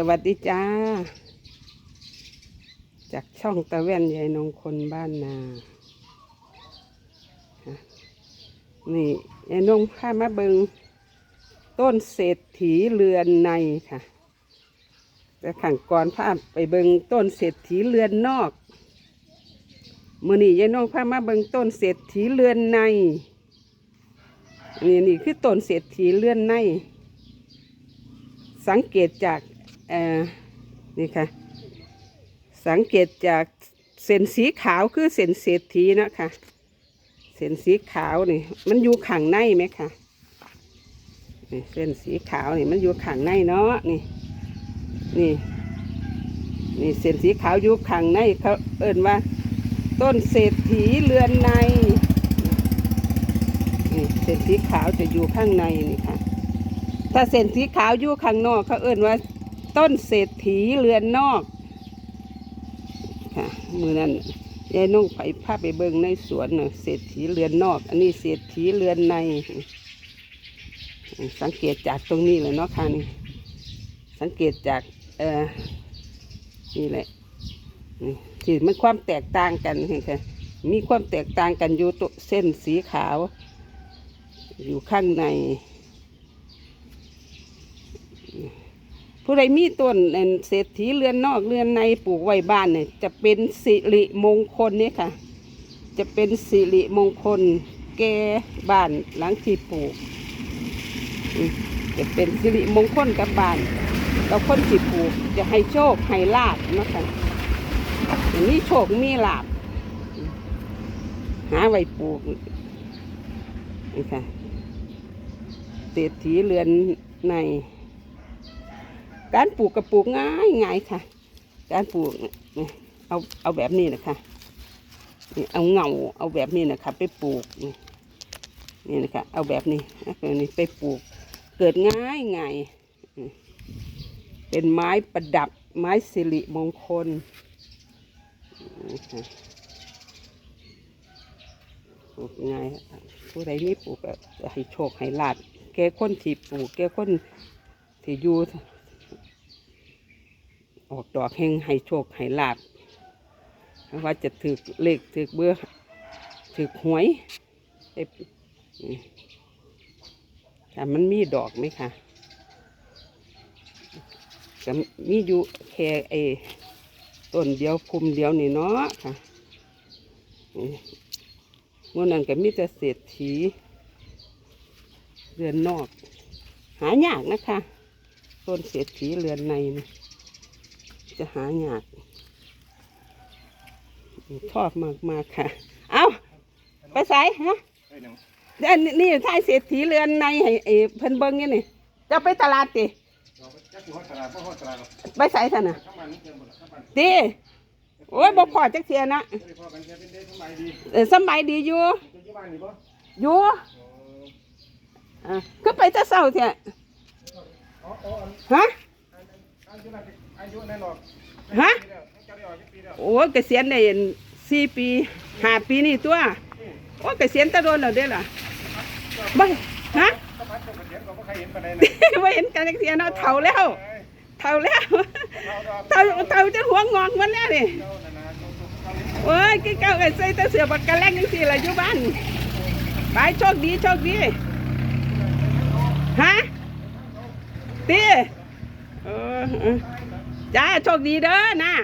สวัสดีจ้า จากช่องตะแว่นยายนงคนบ้านนาะนี่ยายนงพามาเบิงต้นเศรษฐีเรือนในค่ะ แต่ขังก่อนพาไปเบิงต้นเศรษฐีเรือนนอกมื่อนี้ยายนงพามาเบิงต้นเศรษฐีเรือนในนี่นี่คือต้นเศรษฐีเรือนใน สังเกตจาก นี่ค่ะ สังเกตจากเส้นสีขาวคือเส้นเศรษฐีนะคะเส้นสีขาวนี่ มันอยู่ข้างในไหมคะนี่เส้นสีขาวนี่มันอยู่ข้างในเนาะนี่ นี่ นี่เส้นสีขาวอยู่ข้างในเขาเอิ่นว่า ต้นเศรษฐีเรือนในนี่เส้นสีขาวจะอยู่ข้างในนี่ค่ะ ถ้าเส้นสีขาวอยู่ข้างนอกเขาเอิ่นว่า ต้นเศรษฐีเรือนนอกค่ะมือนั้นยายนุ่งไปพาไปเบิงในสวนน่ะเศรษฐีเรือนนอก อันนี้เศรษฐีเรือนใน สังเกตจากตรงนี้เลยเนาะค่ะนี่สังเกตจากเอ่อนี่แหละที่มันความแตกต่างกันค่ะมีความแตกต่างกันอยู่ตัวเส้นสีขาว อยู่ข้างใน ผู้ใดมีต้นเศรษฐีเรือนนอกเรือนในปลูกไว้บ้านเนี่ยจะเป็นสิริมงคลเนี่ยค่ะ จะเป็นสิริมงคล แก่บ้านหลังที่ปลูก จะเป็นสิริมงคลกับบ้านเราคนที่ปลูกจะให้โชคให้ลาบนะคะอย่างนี้โชคมีลาบหาไว้ปลูกนี่ค่ะเศรษฐีเรือนใน การปลูกกระปลูกง่ายง่ายค่ะ การปลูกเอาเอาแบบนี้นะคะเอาเงาเอาแบบนี้นะคะ ไปปลูกนี่นะคะ เอาแบบนี้เอานี่ไปปลูก เกิดง่ายง่ายเป็นไม้ประดับไม้สิริมงคลนี่ค่ะปลูกง่ายผู้ใดมีปลูกก็จะให้โชคให้ลาบแก่คนที่ปลูกแก่คนที่อยู่ ออกดอกแห่งให้โชคให้ลาบว่าจะถือเลขถือเบื่อถือหวยแต่มันมีดอกไหมคะก็มีอยู่แค่ไอ้ต้นเดียวคุมเดียวนี่เนาะค่ะอืมมื่อนั้นก็มีแต่เศรษฐีเรือนนอก หายากนะคะ ต้นเศรษฐีเรือนในนี่ จะหายากชอบมากมากๆค่ะ เอาไปใส่ฮะไอ้หนังอันนี้นี่ทายเศรษฐีเรือนในให้ไอ้เพิ่นเบิ้งนี่นี่จะไปตลาดติเราก็จักสิฮอดตลาดบ่ฮอดตลาดหรอกไปใส่ท่านน่ะข้างบ้านนี่เกินบ่ล่ะข้างบ้านติโอ้ยบ่พอจักเทียนะบ่ได้พอกันแค่เป็นเด้สมัยดีเออสำบายดีอยู่จะอยู่บ้านนี่บ่อยู่อ๋ออะก็ไปแต่เช้าเถอะอ๋ออ๋ออันฮะอายุนั่น อายุนั่นอกฮะโอ้เกษียณได้สี่ปีห้าปีนี่ตัวโอ้เกษียณตะโดนแล้วเด้ล่ะบ่ฮะสมัยเจ้าเกษียณก็บ่เห็นปานใดนะไม่เห็นกันจักเทียณเนาเฒ่าแล้วเท่าแล้วเท่าเท่าจะหัวงอกหมันแล้วนี่โอ้ยกี่เก้าไอ้ใส่แต่เสือบักกะแลงจังสี่ละอยู่บ้านไปโชคดีโชคดีฮะตีเออ จ้าโชคดีเด้อนะ